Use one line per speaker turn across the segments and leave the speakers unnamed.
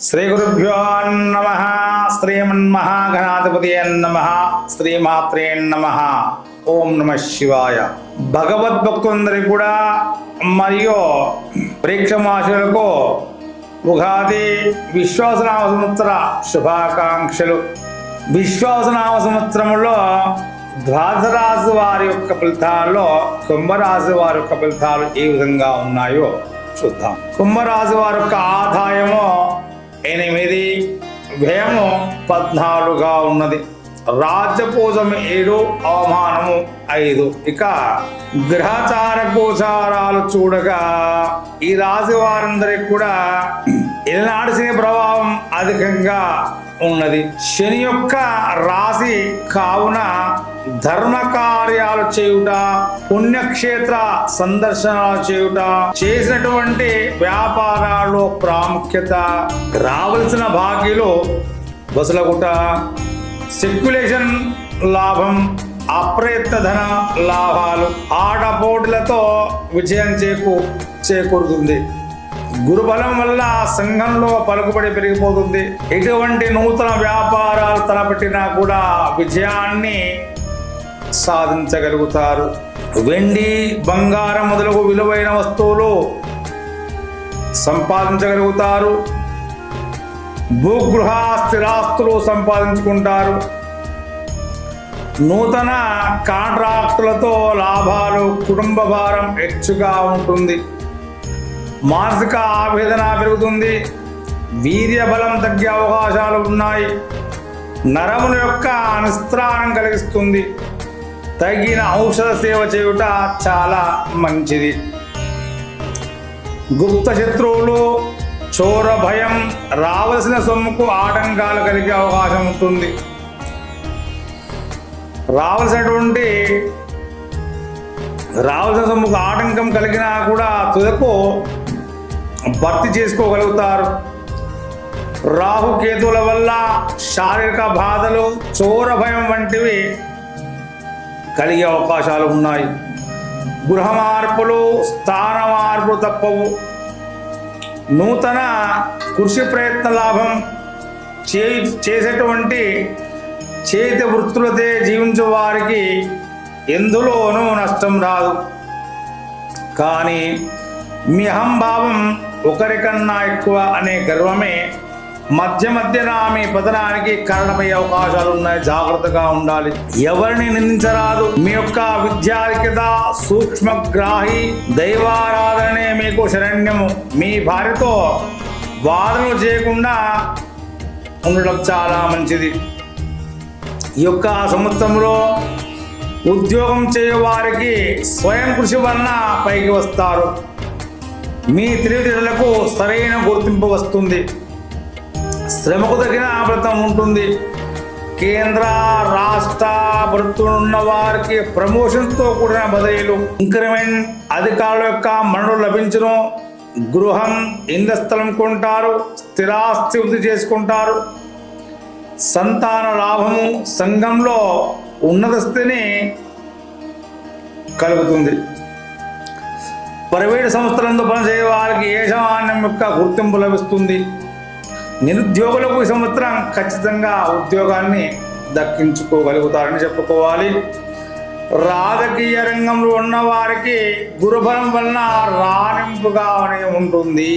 శ్రీ గురుభ్యో నమ శ్రీమన్మహాగణాధిపతి నమ శ్రీమాత్రే నమ. ఓం నమ శివాయ. భగవద్భక్తులందరికీ కూడా మరియు ప్రేక్షమాశులకు ఉగాది విశ్వాసనామ సంవత్సర శుభాకాంక్షలు. విశ్వాసనామ సంవత్సరంలో ద్వాదరాశి వారి యొక్క ఫలితాల్లో కుంభరాశి వారి యొక్క ఫలితాలు ఏ విధంగా ఉన్నాయో చూద్దాం. కుంభరాశి వారి యొక్క ఆదాయము ఎనిమిది వ్యయము పద్నాలుగుగా ఉన్నది. రాజ్యపూజం ఏడు అవమానము ఐదు. ఇక గ్రహచార గోచారాలు చూడగా ఈ రాశి వారందరికి కూడా ఎలనాడు శని ప్రభావం అధికంగా ఉన్నది. శని యొక్క రాశి కావున ధర్మ కార్యాలు చేయుట పుణ్యక్షేత్ర సందర్శనాలు చేయుట చేసినటువంటి వ్యాపారాల్లో ప్రాముఖ్యత రావలసిన భాగ్యలో వసలగుట సెక్యులేషన్ లాభం అప్రయత్న ధన లాభాలు ఆటపోటులతో విజయం చేకూ చేకూరుతుంది. గురుబలం వల్ల సంఘంలో పలుకుబడి పెరిగిపోతుంది. ఎటువంటి నూతన వ్యాపారాలు తలపెట్టినా కూడా విజయాన్ని సాధించగలుగుతారు. వెండి బంగారం మొదలగు విలువైన వస్తువులు సంపాదించగలుగుతారు. భూగృహ స్థిరాస్తులు సంపాదించుకుంటారు. నూతన కాంట్రాక్టులతో లాభాలు కుటుంబ భారం హెచ్చుగా ఉంటుంది. మానసిక ఆవేదన పెరుగుతుంది. వీర్య బలం తగ్గే అవకాశాలు ఉన్నాయి. నరముల యొక్క నిస్త్రాణం కలిగిస్తుంది. తగిన ఔషధ సేవ చేయుట చాలా మంచిది. గుప్త శత్రువులు చోర భయం రావలసిన సొమ్ముకు ఆటంకాలు కలిగే అవకాశం ఉంటుంది. రావలసినటువంటి రావాల్సిన సొమ్ముకు ఆటంకం కలిగినా కూడా తుదకు భర్తీ చేసుకోగలుగుతారు. రాహుకేతుల వల్ల శారీరక బాధలు చోర భయం వంటివి కలిగే అవకాశాలు ఉన్నాయి. గృహ మార్పులు స్థాన మార్పులు తప్పవు. నూతన కృషి ప్రయత్న లాభం చే చేసేటువంటి చేతి వృత్తులతో జీవించే వారికి ఎందులోనూ నష్టం రాదు. కానీ మీ అహంభావం ఒకరికన్నా ఎక్కువ అనే గర్వమే మధ్య మధ్యన మీ పతనానికి కారణమయ్యే అవకాశాలు ఉన్నాయి. జాగ్రత్తగా ఉండాలి. ఎవరిని నిందించరాదు. మీ యొక్క విద్యాధిక్యత సూక్ష్మగ్రాహి దైవారాధనే మీకు శరణ్యము. మీ భార్యతో వాదనలు చేయకుండా ఉండడం చాలా మంచిది. ఈ యొక్క సంవత్సరంలో ఉద్యోగం చేయవారికి స్వయం కృషి వలన పైకి వస్తారు. మీ తెలివితేటలకు సరైన గుర్తింపు వస్తుంది. శ్రమకు తగిన ఫలితం ఉంటుంది. కేంద్ర రాష్ట్ర వృత్తులున్న ఉన్న వారికి ప్రమోషన్తో కూడిన బదిలీలు. ఇంక్రిమెంట్ అధికారుల యొక్క మనులు లభించడం గృహం ఇండ్ల స్థలం కొంటారు. స్థిరాస్తి వృద్ధి చేసుకుంటారు. సంతాన లాభము సంఘంలో ఉన్నత స్థితిని కలుగుతుంది. ప్రైవేటు సంస్థలందు పనిచేయ వారికి యజమాన్యం యొక్క గుర్తింపు లభిస్తుంది. నిరుద్యోగులకు ఈ సంవత్సరం ఖచ్చితంగా ఉద్యోగాన్ని దక్కించుకోగలుగుతారని చెప్పుకోవాలి. రాజకీయ రంగంలో ఉన్న వారికి గురుబలం వలన రాణింపుగానే ఉంటుంది.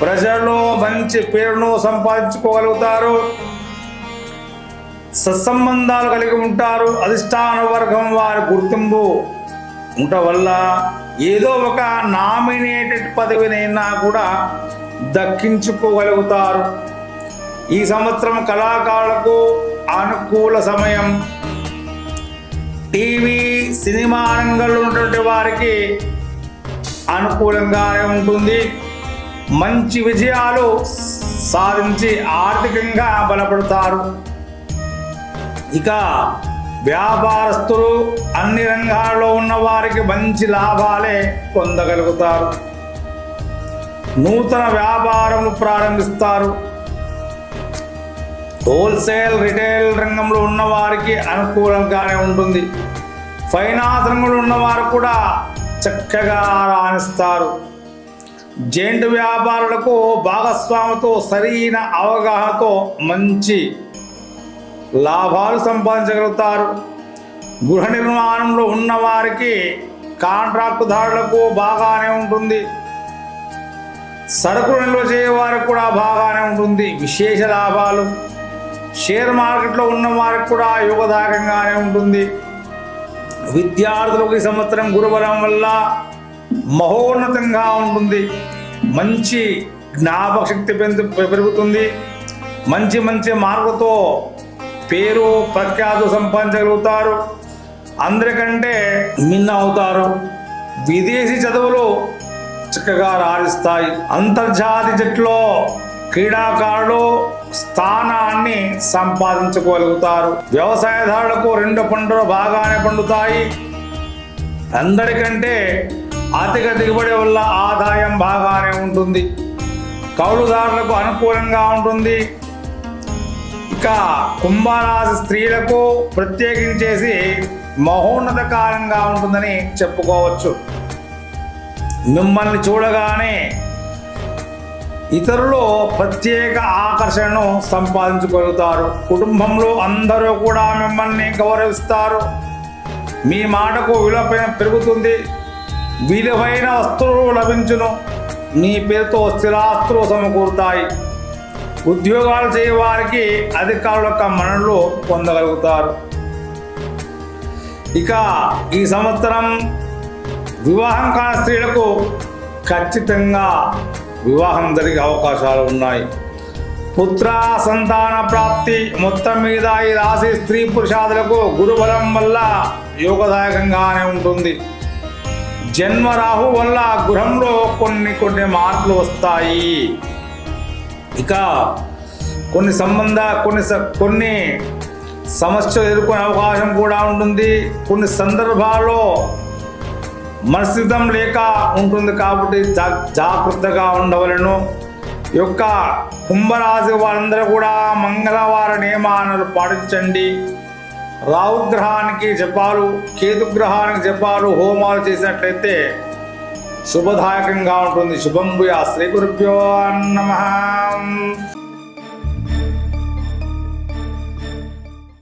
ప్రజల్లో మంచి పేరును సంపాదించుకోగలుగుతారు. సత్సంబంధాలు కలిగి ఉంటారు. అధిష్టాన వర్గం వారి గుర్తింపు ఉండటం వల్ల ఏదో ఒక నామినేటెడ్ పదవినైనా కూడా దక్కించుకోగలుగుతారు. ఈ సంవత్సరం కళాకారులకు అనుకూల సమయం. టీవీ సినిమా రంగంలో ఉన్నటువంటి వారికి అనుకూలంగానే ఉంటుంది. మంచి విజయాలు సాధించి ఆర్థికంగా బలపడతారు. ఇక వ్యాపారస్తులు అన్ని రంగాల్లో ఉన్న వారికి మంచి లాభాలే పొందగలుగుతారు. నూతన వ్యాపారములు ప్రారంభిస్తారు. హోల్సేల్ రిటైల్ రంగంలో ఉన్న వారికి అనుకూలంగానే ఉంటుంది. ఫైనాన్స్ రంగంలో ఉన్నవారు కూడా చక్కగా రాణిస్తారు. జైంట్ వ్యాపారులకు భాగస్వామితో సరైన అవగాహనతో మంచి లాభాలు సంపాదించగలుగుతారు. గృహ నిర్మాణంలో ఉన్నవారికి కాంట్రాక్టుదారులకు బాగానే ఉంటుంది. సరుకులు నిల్వ చేయవారికి కూడా బాగానే ఉంటుంది. విశేష లాభాలు. షేర్ మార్కెట్లో ఉన్న వారికి కూడా యోగదాయకంగానే ఉంటుంది. విద్యార్థులకు ఈ సంవత్సరం గురుబలం వల్ల మహోన్నతంగా ఉంటుంది. మంచి జ్ఞాపక శక్తి పెంచు పెరుగుతుంది. మంచి మంచి మార్కులతో పేరు ప్రఖ్యాతులు సంపాదించగలుగుతారు. అందరికంటే మిన్న అవుతారు విదేశీ చదువులు చక్కగా రాణిస్తాయి. అంతర్జాతీయ జట్లో క్రీడాకారులు స్థానాన్ని సంపాదించుకోగలుగుతారు. వ్యవసాయదారులకు రెండు పంటలు బాగానే పండుతాయి. అందరికంటే అధిక దిగుబడి వల్ల ఆదాయం బాగానే ఉంటుంది. కౌలుదారులకు అనుకూలంగా ఉంటుంది. ఇక కుంభరాశి స్త్రీలకు ప్రత్యేకించేసి మహోన్నత కాలంగా ఉంటుందని చెప్పుకోవచ్చు. మిమ్మల్ని చూడగానే ఇతరులు ప్రత్యేక ఆకర్షణను సంపాదించుగలుగుతారు కుటుంబంలో అందరూ కూడా మిమ్మల్ని గౌరవిస్తారు. మీ మాటకు విలువ పెరుగుతుంది. విలువైన వస్తువులు లభించును. మీ పేరుతో స్థిరాస్తులు సమకూరుతాయి. ఉద్యోగాలు చేయవారికి అధికారుల యొక్క మన్ననలు పొందగలుగుతారు. ఇక ఈ సంవత్సరం వివాహం కాని స్త్రీలకు ఖచ్చితంగా వివాహం జరిగే అవకాశాలు ఉన్నాయి. పుత్ర సంతాన ప్రాప్తి మొత్తం మీద ఈ రాశి స్త్రీ పురుషాదులకు గురుబలం వల్ల యోగదాయకంగానే ఉంటుంది. జన్మ రాహు వల్ల గృహంలో కొన్ని కొన్ని మార్పులు వస్తాయి. ఇక కొన్ని సంబంధ కొన్ని స- కొన్ని సమస్యలు ఎదుర్కొనే అవకాశం కూడా ఉంటుంది. కొన్ని సందర్భాల్లో మనస్థితం లేక ఉంటుంది కాబట్టి జా- జాగ్రత్తగా ఉండవలను. ఈ యొక్క కుంభరాశి వారందరూ కూడా మంగళవార నియమాలను పాటించండి. రాహుగ్రహానికి జపాలు కేతుగ్రహానికి జపాలు హోమాలు చేసినట్లయితే శుభదాయకంగా ఉంటుంది. శుభం భూయా శ్రీ గురుభ్యో నమ.